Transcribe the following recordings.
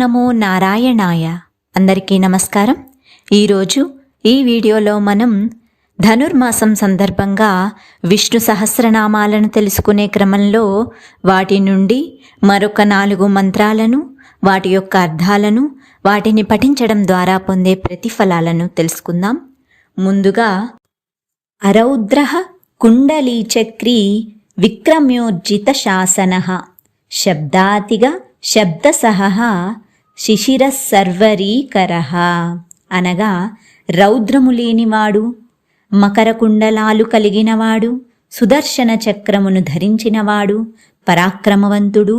నమో నారాయణాయ. అందరికీ నమస్కారం. ఈరోజు ఈ వీడియోలో మనం ధనుర్మాసం సందర్భంగా విష్ణు సహస్రనామాలను తెలుసుకునే క్రమంలో వాటి నుండి మరొక నాలుగు మంత్రాలను వాటి యొక్క అర్థాలను వాటిని పఠించడం ద్వారా పొందే ప్రతిఫలాలను తెలుసుకుందాం. ముందుగా అరౌద్ర కుండలీచక్రీ విక్రమ్యోర్జిత శాసన శబ్దాతిగా శబ్దసహ శిశిర సర్వరీకరః అనగా రౌద్రము లేనివాడు మకర కుండలాలు కలిగినవాడు సుదర్శన చక్రమును ధరించినవాడు పరాక్రమవంతుడు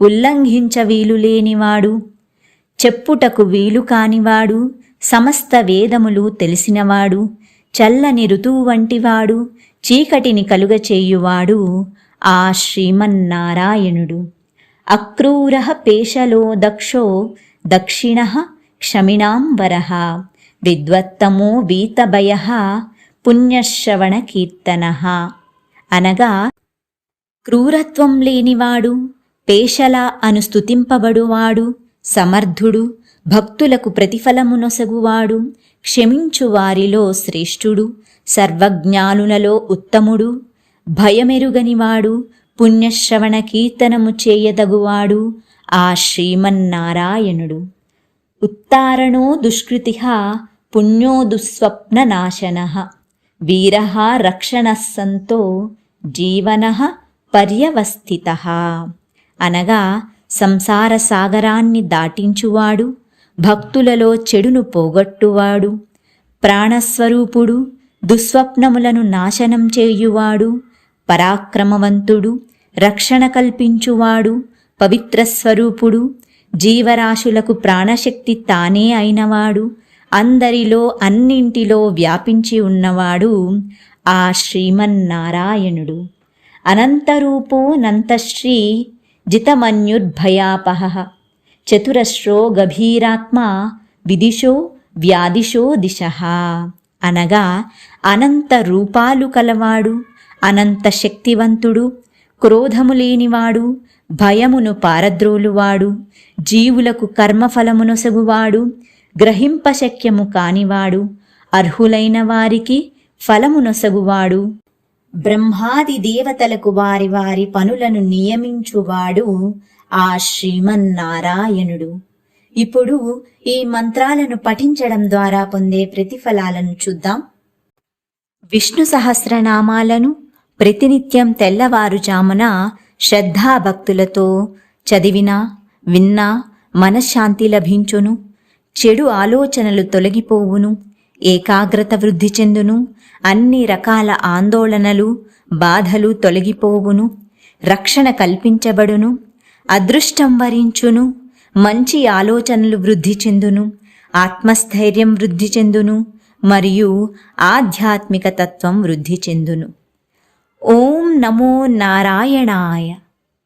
ఉల్లంఘించ వీలు లేనివాడు చెప్పుటకు వీలు కానివాడు సమస్త వేదములు తెలిసినవాడు చల్లని ఋతువు వంటివాడు చీకటిని కలుగచేయువాడు ఆ శ్రీమన్నారాయణుడు. అక్రూర పేషలో దక్షో దక్షిణ క్షమిణాంబర విద్వత్తమో వీతభయ పుణ్యశ్రవణ కీర్తన అనగా క్రూరత్వం లేనివాడు పేషలా అను స్థుతింపబడువాడు సమర్థుడు భక్తులకు ప్రతిఫలమునొసగువాడు క్షమించు వారిలో శ్రేష్ఠుడు సర్వజ్ఞానులలో ఉత్తముడు భయమెరుగనివాడు పుణ్యశ్రవణ కీర్తనము చేయదగువాడు ఆ శ్రీమన్నారాయణుడు. ఉత్తారణో దుష్కృతి పుణ్యో దుస్వప్ననాశన. వీర రక్షణ సంతో జీవన పర్యవస్థిత. అనగా సంసార సాగరాన్ని దాటించువాడు భక్తులలో చెడును పోగొట్టువాడు ప్రాణస్వరూపుడు దుస్వప్నములను నాశనం చేయువాడు పరాక్రమవంతుడు రక్షణ కల్పించువాడు పవిత్ర స్వరూపుడు జీవరాశులకు ప్రాణశక్తి తానే అయినవాడు అందరిలో అన్నింటిలో వ్యాపించి ఉన్నవాడు ఆ శ్రీమన్నారాయణుడు. అనంతరూపో నంతశ్రీ జితమన్యుర్భయాపహ. చతురశ్రో గభీరాత్మ విదిశో వ్యాధిశో దిశ. అనగా అనంత రూపాలు కలవాడు అనంత శక్తివంతుడు క్రోధము లేనివాడు భయమును పారద్రోలువాడు జీవులకు కర్మఫలమునొసగువాడు గ్రహింపశక్యము కానివాడు అర్హులైన వారికి ఫలమునొసగువాడు. బ్రహ్మాది దేవతలకు వారి వారి పనులను నియమించువాడు ఆ శ్రీమన్నారాయణుడు. ఇప్పుడు ఈ మంత్రాలను పఠించడం ద్వారా పొందే ప్రతిఫలాలను చూద్దాం. విష్ణు సహస్రనామాలను ప్రతినిత్యం తెల్లవారుజామున శ్రద్ధాభక్తులతో చదివినా విన్నా మనశ్శాంతి లభించును. చెడు ఆలోచనలు తొలగిపోవును. ఏకాగ్రత వృద్ధి చెందును. అన్ని రకాల ఆందోళనలు బాధలు తొలగిపోవును. రక్షణ కల్పించబడును. అదృష్టం వరించును. మంచి ఆలోచనలు వృద్ధి చెందును. ఆత్మస్థైర్యం వృద్ధి చెందును. మరియు ఆధ్యాత్మిక తత్వం వృద్ధి చెందును. ॐ नमो नारायणाय।